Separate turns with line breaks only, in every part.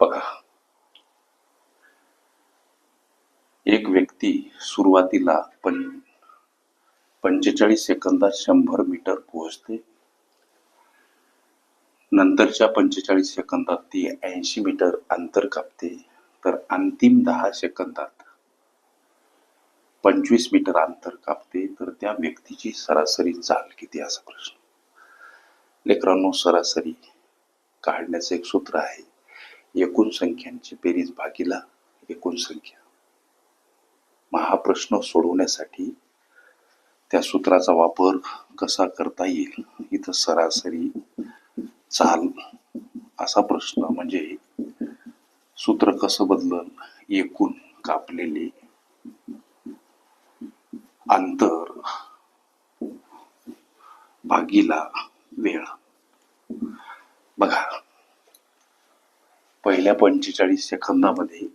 बघा. एक व्यक्ती सुरुवातीला पण पंचेचाळीस सेकंदात शंभर मीटर पोहोचते. नंतरच्या पंचेचाळीस सेकंदात ती ऐंशी मीटर अंतर कापते. तर अंतिम दहा सेकंदात पंचवीस मीटर अंतर कापते. तर त्या व्यक्तीची सरासरी चाल किती असा प्रश्न. लेकरांनो सरासरी काढण्याचं एक सूत्र आहे. एकूण संख्यांची बेरीज भागीला एकूण संख्या. मग हा प्रश्न सोडवण्यासाठी त्या सूत्राचा वापर कसा करता येईल इथं सरासरी चाल असा प्रश्न. म्हणजे सूत्र कसं बदलल? एकूण कापलेले अंतर भागीला वेळ. बघा पहिल्या पंचेचाळीस सेकंदामध्ये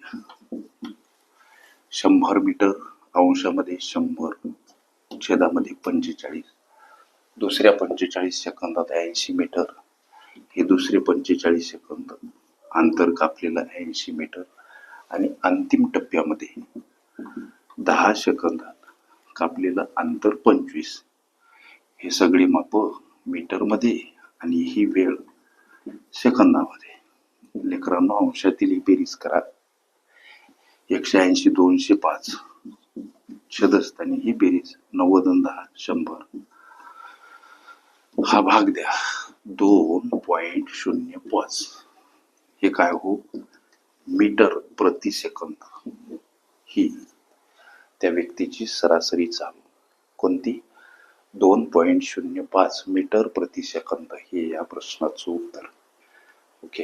शंभर मीटर अंशामध्ये शंभर छेदामध्ये पंचेचाळीस. दुसऱ्या पंचेचाळीस सेकंदात ऐंशी मीटर. हे दुसरे पंचेचाळीस सेकंद अंतर कापलेलं ऐंशी मीटर. आणि अंतिम टप्प्यामध्ये दहा सेकंदात कापलेलं अंतर पंचवीस. हे सगळी मापं मीटरमध्ये आणि ही वेळ सेकंदामध्ये. लेकरांना अंशातील ही बेरीज करा एकशे ऐंशी दोनशे पाच छेदस्थानी ही बेरीज नव्वद दहा शंभर. हा भाग द्या. दोन पॉइंट शून्य पाच. हे काय हो? मीटर प्रति सेकंद. ही त्या व्यक्तीची सरासरी चाल. कोणती? दोन पॉइंट शून्य पाच मीटर प्रति सेकंद. हे या प्रश्नाचं उत्तर. ओके.